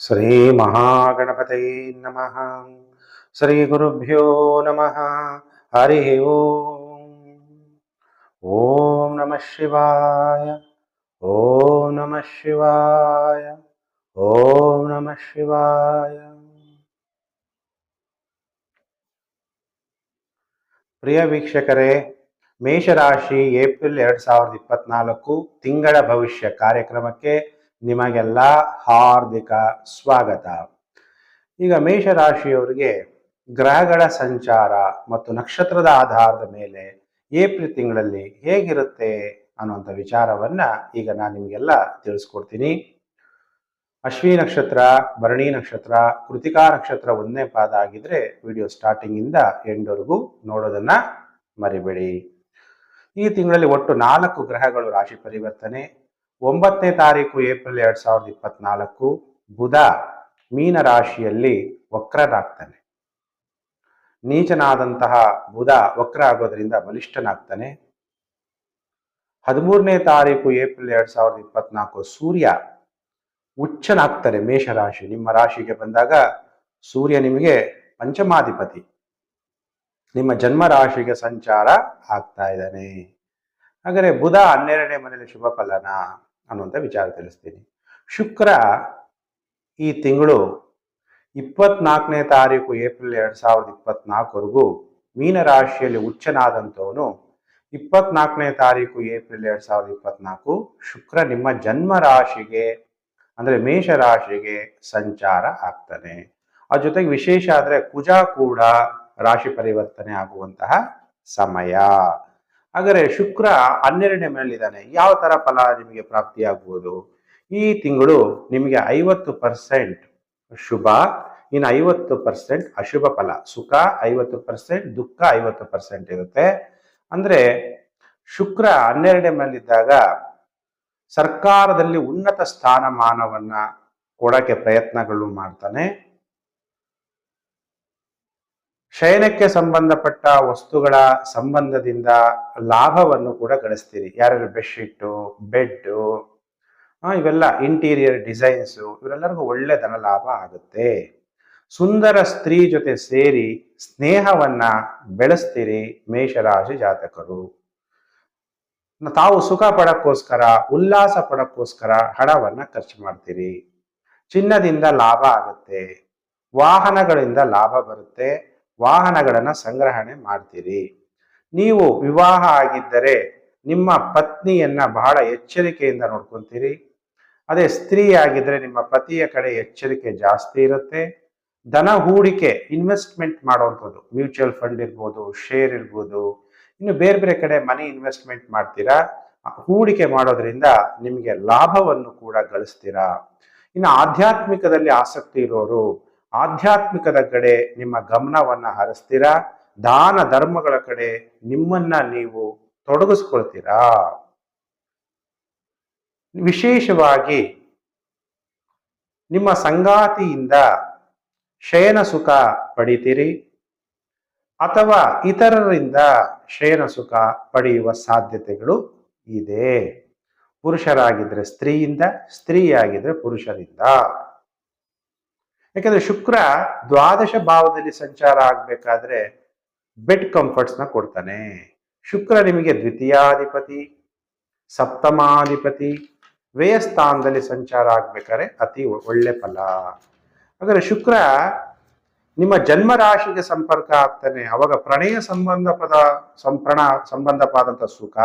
ಶ್ರೀ ಮಹಾಗಣಪತಯೇ ನಮಃ. ಶ್ರೀ ಗುರುಭ್ಯೋ ನಮಃ. ಹರಿ ಓಂ. ಓಂ ನಮಃ ಶಿವಾಯ. ಓಂ ನಮಃ ಶಿವಾಯ. ಓಂ ನಮಃ ಶಿವಾಯ. ಪ್ರಿಯ ವೀಕ್ಷಕರೇ, ಮೇಷರಾಶಿ ಏಪ್ರಿಲ್ ಎರಡ್ ಸಾವಿರದ ಇಪ್ಪತ್ನಾಲ್ಕು ತಿಂಗಳ ಭವಿಷ್ಯ ಕಾರ್ಯಕ್ರಮಕ್ಕೆ ನಿಮಗೆಲ್ಲ ಹಾರ್ದಿಕ ಸ್ವಾಗತ. ಈಗ ಮೇಷರಾಶಿಯವರಿಗೆ ಗ್ರಹಗಳ ಸಂಚಾರ ಮತ್ತು ನಕ್ಷತ್ರದ ಆಧಾರದ ಮೇಲೆ ಏಪ್ರಿಲ್ ತಿಂಗಳಲ್ಲಿ ಹೇಗಿರುತ್ತೆ ಅನ್ನುವಂಥ ವಿಚಾರವನ್ನ ಈಗ ನಾನು ನಿಮಗೆಲ್ಲ ತಿಳಿಸ್ಕೊಡ್ತೀನಿ. ಅಶ್ವಿನಿ ನಕ್ಷತ್ರ, ಭರಣಿ ನಕ್ಷತ್ರ, ಕೃತಿಕಾ ನಕ್ಷತ್ರ ಒಂದನೇ ಪಾದ ಆಗಿದ್ರೆ ವಿಡಿಯೋ ಸ್ಟಾರ್ಟಿಂಗ್ ಇಂದ ಎಂಡ್ವರೆಗೂ ನೋಡೋದನ್ನ ಮರಿಬೇಡಿ. ಈ ತಿಂಗಳಲ್ಲಿ ಒಟ್ಟು ನಾಲ್ಕು ಗ್ರಹಗಳು ರಾಶಿ ಪರಿವರ್ತನೆ ಒಂಬತ್ತನೇ ತಾರೀಕು ಏಪ್ರಿಲ್ ಎರಡ್ ಸಾವಿರದ ಇಪ್ಪತ್ನಾಲ್ಕು ಬುಧ ಮೀನ ರಾಶಿಯಲ್ಲಿ ವಕ್ರನಾಗ್ತಾನೆ. ನೀಚನಾದಂತಹ ಬುಧ ವಕ್ರ ಆಗೋದ್ರಿಂದ ಬಲಿಷ್ಠನಾಗ್ತಾನೆ. ಹದಿಮೂರನೇ ತಾರೀಕು ಏಪ್ರಿಲ್ ಎರಡ್ ಸಾವಿರದ ಇಪ್ಪತ್ನಾಲ್ಕು ಸೂರ್ಯ ಉಚ್ಚನಾಗ್ತಾರೆ ಮೇಷರಾಶಿ ನಿಮ್ಮ ರಾಶಿಗೆ ಬಂದಾಗ ಸೂರ್ಯ ನಿಮಗೆ ಪಂಚಮಾಧಿಪತಿ. ನಿಮ್ಮ ಜನ್ಮ ರಾಶಿಗೆ ಸಂಚಾರ ಆಗ್ತಾ ಇದ್ದಾನೆ. ಹಾಗಾದ್ರೆ ಬುಧ ಹನ್ನೆರಡನೇ ಮನೆಯಲ್ಲಿ ಶುಭ ಫಲನ? ಅನ್ನುವಂಥ ವಿಚಾರ ತಿಳಿಸ್ತೀನಿ. ಶುಕ್ರ ಈ ತಿಂಗಳು ಇಪ್ಪತ್ನಾಲ್ಕನೇ ತಾರೀಕು ಏಪ್ರಿಲ್ ಎರಡು ಸಾವಿರದ ಇಪ್ಪತ್ನಾಲ್ಕವರೆಗೂ ಮೀನರಾಶಿಯಲ್ಲಿ ಉಚ್ಚನಾದಂಥವನು ಇಪ್ಪತ್ನಾಲ್ಕನೇ ತಾರೀಕು ಏಪ್ರಿಲ್ ಎರಡು ಸಾವಿರದ ಇಪ್ಪತ್ನಾಲ್ಕು ಶುಕ್ರ ನಿಮ್ಮ ಜನ್ಮ ರಾಶಿಗೆ, ಅಂದರೆ ಮೇಷ ರಾಶಿಗೆ ಸಂಚಾರ ಆಗ್ತಾನೆ. ಅದ್ರ ಜೊತೆಗೆ ವಿಶೇಷ ಆದರೆ ಕುಜ ಕೂಡ ರಾಶಿ ಪರಿವರ್ತನೆ ಆಗುವಂತಹ ಸಮಯ. ಹಾಗಾದ್ರೆ ಶುಕ್ರ ಹನ್ನೆರಡನೇ ಮನೆಯಲ್ಲಿದ್ದಾನೆ ಯಾವ ತರ ಫಲ ನಿಮಗೆ ಪ್ರಾಪ್ತಿಯಾಗುವುದು? ಈ ತಿಂಗಳು ನಿಮಗೆ ಐವತ್ತು ಪರ್ಸೆಂಟ್ ಶುಭ, ಇನ್ನು ಐವತ್ತು ಪರ್ಸೆಂಟ್ ಅಶುಭ ಫಲ. ಸುಖ ಐವತ್ತು ಪರ್ಸೆಂಟ್, ದುಃಖ ಐವತ್ತು ಪರ್ಸೆಂಟ್ ಇರುತ್ತೆ. ಅಂದ್ರೆ ಶುಕ್ರ ಹನ್ನೆರಡನೇ ಮನೆಯಲ್ಲಿದ್ದಾಗ ಸರ್ಕಾರದಲ್ಲಿ ಉನ್ನತ ಸ್ಥಾನಮಾನವನ್ನ ಕೊಡೋಕ್ಕೆ ಪ್ರಯತ್ನಗಳು ಮಾಡ್ತಾನೆ. ಶಯನಕ್ಕೆ ಸಂಬಂಧಪಟ್ಟ ವಸ್ತುಗಳ ಸಂಬಂಧದಿಂದ ಲಾಭವನ್ನು ಕೂಡ ಗಳಿಸ್ತೀರಿ. ಯಾರ್ಯಾರು ಬೆಡ್ಶೀಟು, ಬೆಡ್ಡು ಇವೆಲ್ಲ ಇಂಟೀರಿಯರ್ ಡಿಸೈನ್ಸು, ಇವರೆಲ್ಲರಿಗೂ ಒಳ್ಳೆ ಧನ ಲಾಭ ಆಗುತ್ತೆ. ಸುಂದರ ಸ್ತ್ರೀ ಜೊತೆ ಸೇರಿ ಸ್ನೇಹವನ್ನ ಬೆಳೆಸ್ತೀರಿ ಮೇಷರಾಶಿ ಜಾತಕರು. ತಾವು ಸುಖ ಪಡಕ್ಕೋಸ್ಕರ, ಉಲ್ಲಾಸ ಪಡಕ್ಕೋಸ್ಕರ ಹಣವನ್ನ ಖರ್ಚು ಮಾಡ್ತೀರಿ. ಚಿನ್ನದಿಂದ ಲಾಭ ಆಗುತ್ತೆ. ವಾಹನಗಳಿಂದ ಲಾಭ ಬರುತ್ತೆ. ವಾಹನಗಳನ್ನ ಸಂಗ್ರಹಣೆ ಮಾಡ್ತೀರಿ. ನೀವು ವಿವಾಹ ಆಗಿದ್ದರೆ ನಿಮ್ಮ ಪತ್ನಿಯನ್ನ ಬಹಳ ಎಚ್ಚರಿಕೆಯಿಂದ ನೋಡ್ಕೊತೀರಿ. ಅದೇ ಸ್ತ್ರೀ ಆಗಿದ್ರೆ ನಿಮ್ಮ ಪತಿಯ ಕಡೆ ಎಚ್ಚರಿಕೆ ಜಾಸ್ತಿ ಇರುತ್ತೆ. ಧನ ಹೂಡಿಕೆ ಇನ್ವೆಸ್ಟ್ಮೆಂಟ್ ಮಾಡುವಂಥದ್ದು ಮ್ಯೂಚುವಲ್ ಫಂಡ್ ಇರ್ಬೋದು ಶೇರ್ ಇರ್ಬೋದು, ಇನ್ನು ಬೇರೆ ಬೇರೆ ಕಡೆ ಮನಿ ಇನ್ವೆಸ್ಟ್ಮೆಂಟ್ ಮಾಡ್ತೀರಾ? ಹೂಡಿಕೆ ಮಾಡೋದ್ರಿಂದ ನಿಮಗೆ ಲಾಭವನ್ನು ಕೂಡ ಗಳಿಸ್ತೀರಾ? ಇನ್ನು ಆಧ್ಯಾತ್ಮಿಕದಲ್ಲಿ ಆಸಕ್ತಿ ಇರೋರು ಆಧ್ಯಾತ್ಮಿಕದ ಕಡೆ ನಿಮ್ಮ ಗಮನವನ್ನು ಹರಿಸ್ತೀರಾ? ದಾನ ಧರ್ಮಗಳ ಕಡೆ ನಿಮ್ಮನ್ನ ನೀವು ತೊಡಗಿಸ್ಕೊಳ್ತೀರಾ? ವಿಶೇಷವಾಗಿ ನಿಮ್ಮ ಸಂಗಾತಿಯಿಂದ ಶಯನ ಸುಖ ಪಡಿತೀರಿ ಅಥವಾ ಇತರರಿಂದ ಶಯನ ಸುಖ ಪಡೆಯುವ ಸಾಧ್ಯತೆಗಳು ಇದೆ. ಪುರುಷರಾಗಿದ್ರೆ ಸ್ತ್ರೀಯಿಂದ, ಸ್ತ್ರೀಯಾಗಿದ್ರೆ ಪುರುಷರಿಂದ. ಯಾಕಂದ್ರೆ ಶುಕ್ರ ದ್ವಾದಶ ಭಾವದಲ್ಲಿ ಸಂಚಾರ ಆಗ್ಬೇಕಾದ್ರೆ ಬೆಡ್ನ ಕೊಡ್ತಾನೆ. ಶುಕ್ರ ನಿಮಗೆ ದ್ವಿತೀಯಾಧಿಪತಿ, ಸಪ್ತಮಾಧಿಪತಿ, ವ್ಯಯಸ್ಥಾನದಲ್ಲಿ ಸಂಚಾರ ಆಗ್ಬೇಕಾದ್ರೆ ಅತಿ ಒಳ್ಳೆ ಫಲ. ಹಾಗಾದ್ರೆ ಶುಕ್ರ ನಿಮ್ಮ ಜನ್ಮ ರಾಶಿಗೆ ಸಂಪರ್ಕ ಆಗ್ತಾನೆ. ಅವಾಗ ಪ್ರಣಯ ಸಂಬಂಧ ಪದ, ಸಂಪ್ರಣ ಸಂಬಂಧಪಾದಂಥ ಸುಖ,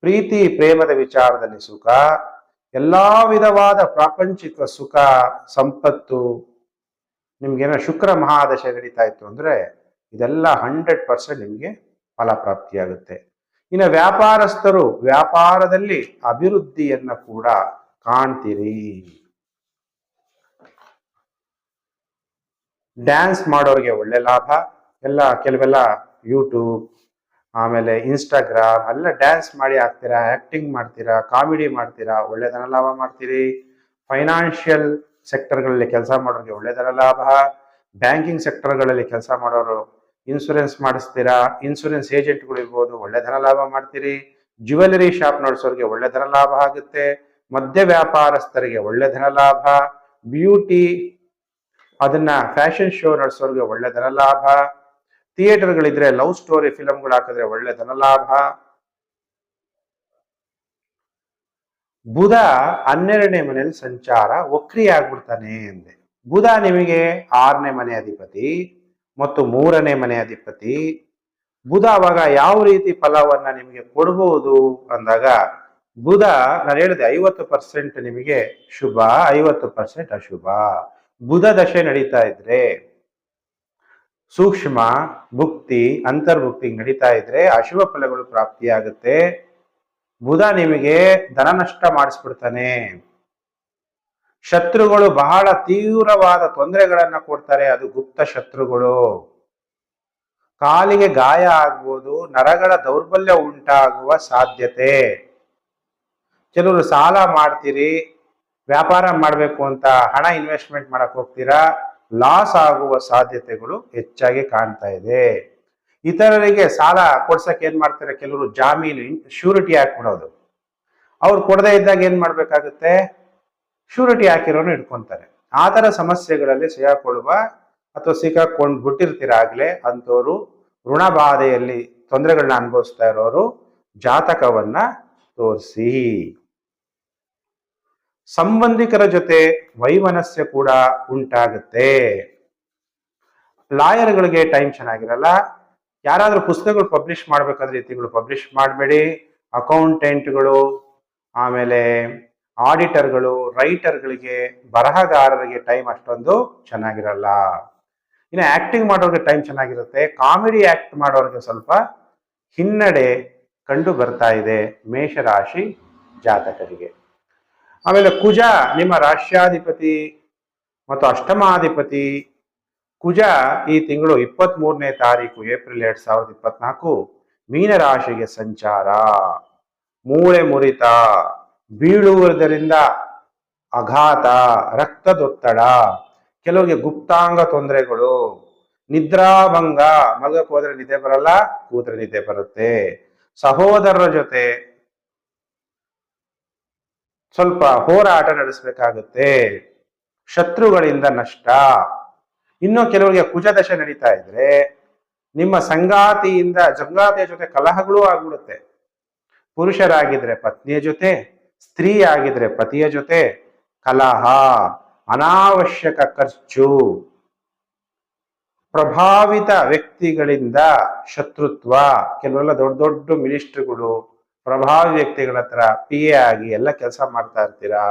ಪ್ರೀತಿ, ಪ್ರೇಮದ ವಿಚಾರದಲ್ಲಿ ಸುಖ ಎಲ್ಲಾ ವಿಧವಾದ ಪ್ರಾಪಂಚಿಕ ಸುಖ, ಸಂಪತ್ತು ನಿಮ್ಗೇನೋ ಶುಕ್ರ ಮಹಾದಶ ನಡೀತಾ ಇತ್ತು ಅಂದ್ರೆ ಇದೆಲ್ಲ ಹಂಡ್ರೆಡ್ ಪರ್ಸೆಂಟ್ ನಿಮಗೆ ಫಲ ಪ್ರಾಪ್ತಿಯಾಗುತ್ತೆ ಇನ್ನು ವ್ಯಾಪಾರಸ್ಥರು ವ್ಯಾಪಾರದಲ್ಲಿ ಅಭಿವೃದ್ಧಿಯನ್ನ ಕೂಡ ಕಾಣ್ತೀರಿ. ಡ್ಯಾನ್ಸ್ ಮಾಡೋರಿಗೆ ಒಳ್ಳೆ ಲಾಭ, ಎಲ್ಲ ಕೆಲವೆಲ್ಲ ಯೂಟ್ಯೂಬ್ ಆಮೇಲೆ ಇನ್ಸ್ಟಾಗ್ರಾಮ್ ಎಲ್ಲ ಡ್ಯಾನ್ಸ್ ಮಾಡಿ ಹಾಕ್ತೀರಾ ಆಕ್ಟಿಂಗ್ ಮಾಡ್ತೀರಾ ಕಾಮಿಡಿ ಮಾಡ್ತೀರಾ ಒಳ್ಳೆ ಲಾಭ ಮಾಡ್ತೀರಿ? ಫೈನಾನ್ಷಿಯಲ್ ಸೆಕ್ಟರ್ಗಳಲ್ಲಿ ಕೆಲಸ ಮಾಡೋರಿಗೆ ಒಳ್ಳೆ ಲಾಭ? ಬ್ಯಾಂಕಿಂಗ್ ಸೆಕ್ಟರ್ಗಳಲ್ಲಿ ಕೆಲಸ ಮಾಡೋರು ಇನ್ಶೂರೆನ್ಸ್ ಮಾಡಿಸ್ತೀರಾ? ಇನ್ಶೂರೆನ್ಸ್ ಏಜೆಂಟ್ಗಳು ಇರ್ಬೋದು ಒಳ್ಳೆ ಧನ ಲಾಭ ಮಾಡ್ತೀರಿ? ಜ್ಯುವೆಲರಿ ಶಾಪ್ ನಡೆಸೋರಿಗೆ ಒಳ್ಳೆ ಲಾಭ ಆಗುತ್ತೆ. ಮದ್ಯ ವ್ಯಾಪಾರಸ್ಥರಿಗೆ ಒಳ್ಳೆ ಲಾಭ. ಬ್ಯೂಟಿ ಅದನ್ನ ಫ್ಯಾಷನ್ ಶೋ ನಡೆಸೋರಿಗೆ ಒಳ್ಳೆ ಧನಲಾಭ ಥಿಯೇಟರ್ಗಳಿದ್ರೆ ಲವ್ ಸ್ಟೋರಿ ಫಿಲಂಗಳು ಹಾಕಿದ್ರೆ ಒಳ್ಳೆ ಧನಲಾಭ. ಬುಧ ಹನ್ನೆರಡನೇ ಮನೆಯಲ್ಲಿ ಸಂಚಾರ ವಕ್ರಿ ಆಗ್ಬಿಡ್ತಾನೆ ಎಂದೆ ಬುಧ ನಿಮಗೆ ಆರನೇ ಮನೆ ಅಧಿಪತಿ ಮತ್ತು ಮೂರನೇ ಮನೆ ಅಧಿಪತಿ. ಬುಧ ಅವಾಗ ಯಾವ ರೀತಿ ಫಲವನ್ನ ನಿಮಗೆ ಕೊಡಬಹುದು ಅಂದಾಗ, ಬುಧ ನಾನು ಹೇಳಿದೆ ಐವತ್ತು ಪರ್ಸೆಂಟ್ ನಿಮಗೆ ಶುಭ, ಐವತ್ತು ಪರ್ಸೆಂಟ್ ಅಶುಭ. ಬುಧ ದಶೆ ನಡೀತಾ ಇದ್ರೆ ಸೂಕ್ಷ್ಮ, ಭುಕ್ತಿ, ಅಂತರ್ಭುಕ್ತಿ ನಡೀತಾ ಇದ್ರೆ ಅಶುಭ ಫಲಗಳು ಪ್ರಾಪ್ತಿಯಾಗುತ್ತೆ. ಬುಧ ನಿಮಗೆ ಧನ ನಷ್ಟ ಮಾಡಿಸ್ಬಿಡ್ತಾನೆ. ಶತ್ರುಗಳು ಬಹಳ ತೀವ್ರವಾದ ತೊಂದರೆಗಳನ್ನ ಕೊಡ್ತಾರೆ, ಅದು ಗುಪ್ತ ಶತ್ರುಗಳು. ಕಾಲಿಗೆ ಗಾಯ ಆಗ್ಬೋದು, ನರಗಳ ದೌರ್ಬಲ್ಯ ಉಂಟಾಗುವ ಸಾಧ್ಯತೆ. ಕೆಲವರು ಸಾಲ ಮಾಡ್ತೀರಿ, ವ್ಯಾಪಾರ ಮಾಡಬೇಕು ಅಂತ ಹಣ ಇನ್ವೆಸ್ಟ್ಮೆಂಟ್ ಮಾಡಕ್ ಹೋಗ್ತೀರಾ? ಲಾಸ್ ಆಗುವ ಸಾಧ್ಯತೆಗಳು ಹೆಚ್ಚಾಗಿ ಕಾಣ್ತಾ ಇದೆ. ಇತರರಿಗೆ ಸಾಲ ಕೊಡ್ಸಕ್ಕೆ ಏನ್ ಮಾಡ್ತಾರೆ? ಕೆಲವರು ಜಾಮೀನು ಶ್ಯೂರಿಟಿ ಹಾಕ್ಬಿಡೋದು. ಅವ್ರು ಕೊಡದೇ ಇದ್ದಾಗ ಏನ್ ಮಾಡ್ಬೇಕಾಗುತ್ತೆ? ಶ್ಯೂರಿಟಿ ಹಾಕಿರೋನು ಇಟ್ಕೊಂತಾರೆ ಆ ಥರ ಸಮಸ್ಯೆಗಳಲ್ಲಿ ಸಿಗಾಕೊಳ್ಳುವ ಅಥವಾ ಸಿಕ್ಕಾಕೊಂಡು ಬಿಟ್ಟಿರ್ತೀರಾಗ್ಲೇ ಅಂಥವ್ರು ಋಣ ಬಾಧೆಯಲ್ಲಿ ತೊಂದರೆಗಳನ್ನ ಅನುಭವಿಸ್ತಾ ಇರೋರು ಜಾತಕವನ್ನ ತೋರಿಸಿ. ಸಂಬಂಧಿಕರ ಜೊತೆ ವೈಮನಸ್ಯ ಕೂಡ ಉಂಟಾಗುತ್ತೆ. ಲಾಯರ್ಗಳಿಗೆ ಟೈಮ್ ಚೆನ್ನಾಗಿರಲ್ಲ. ಯಾರಾದರೂ ಪುಸ್ತಕಗಳು ಪಬ್ಲಿಷ್ ಮಾಡ್ಬೇಕಾದ್ರೆ ಈ ತಿಂಗಳು ಪಬ್ಲಿಷ್ ಮಾಡಬೇಡಿ. ಅಕೌಂಟೆಂಟ್ಗಳು, ಆಮೇಲೆ ಆಡಿಟರ್ಗಳು, ರೈಟರ್ಗಳಿಗೆ, ಬರಹಗಾರರಿಗೆ ಟೈಮ್ ಅಷ್ಟೊಂದು ಚೆನ್ನಾಗಿರಲ್ಲ. ಇನ್ನು ಆಕ್ಟಿಂಗ್ ಮಾಡೋರಿಗೆ ಟೈಮ್ ಚೆನ್ನಾಗಿರುತ್ತೆ. ಕಾಮಿಡಿ ಆಕ್ಟ್ ಮಾಡೋರಿಗೆ ಸ್ವಲ್ಪ ಹಿನ್ನಡೆ ಕಂಡು ಬರ್ತಾ ಇದೆ ಮೇಷರಾಶಿ ಜಾತಕರಿಗೆ. ಆಮೇಲೆ ಕುಜ, ನಿಮ್ಮ ರಾಷ್ಟ್ರಾಧಿಪತಿ ಮತ್ತು ಅಷ್ಟಮಾಧಿಪತಿ ಕುಜ ಈ ತಿಂಗಳು ಇಪ್ಪತ್ತ್ ಮೂರನೇ ತಾರೀಕು, ಏಪ್ರಿಲ್ ಎರಡ್ ಸಾವಿರದ ಇಪ್ಪತ್ನಾಲ್ಕು ಮೀನರಾಶಿಗೆ ಸಂಚಾರ. ಮೂಳೆ ಮುರಿತ, ಬೀಳುವುದರಿಂದ ಅಘಾತ, ರಕ್ತದೊತ್ತಡ, ಕೆಲವರಿಗೆ ಗುಪ್ತಾಂಗ ತೊಂದರೆಗಳು, ನಿದ್ರಾಭಂಗ, ಮಲಗಕ್ಕೆ ಹೋದ್ರೆ ನಿದ್ದೆ ಬರಲ್ಲ, ಕೂತ್ರೆ ನಿದ್ದೆ ಬರುತ್ತೆ. ಸಹೋದರರ ಜೊತೆ ಸ್ವಲ್ಪ ಹೋರಾಟ ನಡೆಸಬೇಕಾಗುತ್ತೆ. ಶತ್ರುಗಳಿಂದ ನಷ್ಟ. ಇನ್ನು ಕೆಲವರಿಗೆ ಕುಜದಶೆ ನಡೀತಾ ಇದ್ರೆ ನಿಮ್ಮ ಸಂಗಾತಿಯಿಂದ ಸಂಗಾತಿಯ ಜೊತೆ ಕಲಹಗಳು ಆಗ್ಬಿಡುತ್ತೆ. ಪುರುಷರಾಗಿದ್ರೆ ಪತ್ನಿಯ ಜೊತೆ ಸ್ತ್ರೀ ಆಗಿದ್ರೆ ಪತಿಯ ಜೊತೆ ಕಲಹ, ಅನಾವಶ್ಯಕ ಖರ್ಚು. ಪ್ರಭಾವಿತ ವ್ಯಕ್ತಿಗಳಿಂದ ಶತ್ರುತ್ವ. ಕೆಲವೆಲ್ಲ ದೊಡ್ಡ ದೊಡ್ಡ ಮಿನಿಸ್ಟ್ರಿಗಳು ಪ್ರಭಾವಿ ವ್ಯಕ್ತಿಗಳ ಹತ್ರ ಪಿ ಎ ಆಗಿ ಎಲ್ಲ ಕೆಲಸ ಮಾಡ್ತಾ ಇರ್ತೀರಾ?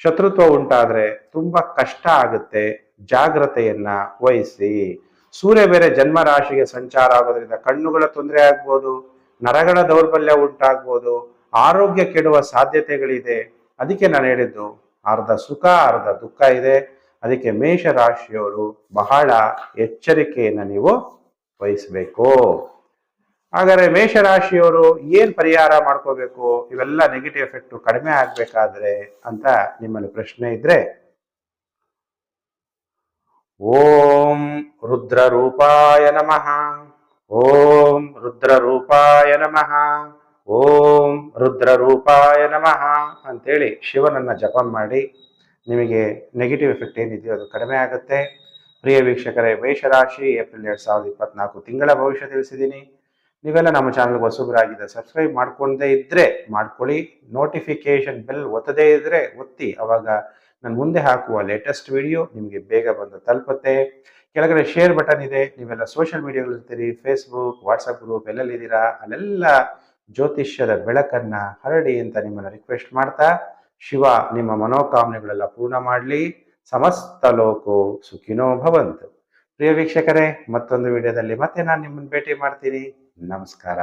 ಶತ್ರುತ್ವ ಉಂಟಾದ್ರೆ ತುಂಬಾ ಕಷ್ಟ ಆಗುತ್ತೆ. ಜಾಗ್ರತೆಯನ್ನ ವಹಿಸಿ. ಸೂರ್ಯ ಬೇರೆ ಜನ್ಮ ರಾಶಿಗೆ ಸಂಚಾರ ಆಗೋದ್ರಿಂದ ಕಣ್ಣುಗಳ ತೊಂದರೆ ಆಗ್ಬೋದು, ನರಗಳ ದೌರ್ಬಲ್ಯ ಉಂಟಾಗ್ಬೋದು, ಆರೋಗ್ಯ ಕೆಡುವ ಸಾಧ್ಯತೆಗಳಿದೆ. ಅದಕ್ಕೆ ನಾನು ಹೇಳಿದ್ದು, ಅರ್ಧ ಸುಖ, ಅರ್ಧ ದುಃಖ ಇದೆ. ಅದಕ್ಕೆ ಮೇಷ ರಾಶಿಯವರು ಬಹಳ ಎಚ್ಚರಿಕೆಯನ್ನು ನೀವು ವಹಿಸಬೇಕು. ಹಾಗಾದ್ರೆ ಮೇಷರಾಶಿಯವರು ಏನ್ ಪರಿಹಾರ ಮಾಡ್ಕೋಬೇಕು? ಇವೆಲ್ಲ ನೆಗೆಟಿವ್ ಎಫೆಕ್ಟ್ ಕಡಿಮೆ ಆಗ್ಬೇಕಾದ್ರೆ ಅಂತ ನಿಮ್ಮಲ್ಲಿ ಪ್ರಶ್ನೆ ಇದ್ರೆ, ಓಂ ರುದ್ರ ರೂಪಾಯ ನಮಃ. ಓಂ ರುದ್ರ ರೂಪಾಯ ನಮಃ. ಓಂ ರುದ್ರ ರೂಪಾಯ ನಮಃ ಅಂತೇಳಿ ಶಿವನನ್ನ ಜಪ ಮಾಡಿ ನಿಮಗೆ ನೆಗೆಟಿವ್ ಎಫೆಕ್ಟ್ ಏನಿದೆಯೋ ಅದು ಕಡಿಮೆ ಆಗುತ್ತೆ. ಪ್ರಿಯ ವೀಕ್ಷಕರೇ, ಮೇಷರಾಶಿ, ಏಪ್ರಿಲ್ ಎರಡ್ ಸಾವಿರದ ಇಪ್ಪತ್ನಾಲ್ಕು ತಿಂಗಳ ಭವಿಷ್ಯ ತಿಳಿಸಿದ್ದೀನಿ. ನೀವೆಲ್ಲ ನಮ್ಮ ಚಾನಲ್ಗೆ ಹೊಸಬರಾಗಿದೆ ಸಬ್ಸ್ಕ್ರೈಬ್ ಮಾಡ್ಕೊಂಡೇ ಇದ್ರೆ ಮಾಡ್ಕೊಳ್ಳಿ. ನೋಟಿಫಿಕೇಶನ್ ಬೆಲ್ ಒತ್ತದೇ ಇದ್ರೆ ಒತ್ತಿ. ಅವಾಗ ನಾನು ಮುಂದೆ ಹಾಕುವ ಲೇಟೆಸ್ಟ್ ವಿಡಿಯೋ ನಿಮಗೆ ಬೇಗ ಬಂದು ತಲುಪುತ್ತೆ. ಕೆಳಗಡೆ ಶೇರ್ ಬಟನ್ ಇದೆ. ನೀವೆಲ್ಲ ಸೋಷಿಯಲ್ ಮೀಡಿಯಾಗಳಿರ್ತೀರಿ ಫೇಸ್ಬುಕ್ ವಾಟ್ಸಪ್ ಗ್ರೂಪ್ ಎಲ್ಲೆಲ್ಲಿದ್ದೀರಾ? ಅಲ್ಲೆಲ್ಲ ಜ್ಯೋತಿಷ್ಯದ ಬೆಳಕನ್ನ ಹರಡಿ ಅಂತ ನಿಮ್ಮನ್ನು ರಿಕ್ವೆಸ್ಟ್ ಮಾಡ್ತಾ ಶಿವ ನಿಮ್ಮ ಮನೋಕಾಮನೆಗಳೆಲ್ಲ ಪೂರ್ಣ ಮಾಡಲಿ. ಸಮಸ್ತ ಲೋಕೋ ಸುಖಿನೋ ಭವಂತು. ಪ್ರಿಯ ವೀಕ್ಷಕರೇ, ಮತ್ತೊಂದು ವಿಡಿಯೋದಲ್ಲಿ ಮತ್ತೆ ನಾನು ನಿಮ್ಮನ್ನು ಭೇಟಿ ಮಾಡ್ತೀನಿ. ನಮಸ್ಕಾರ.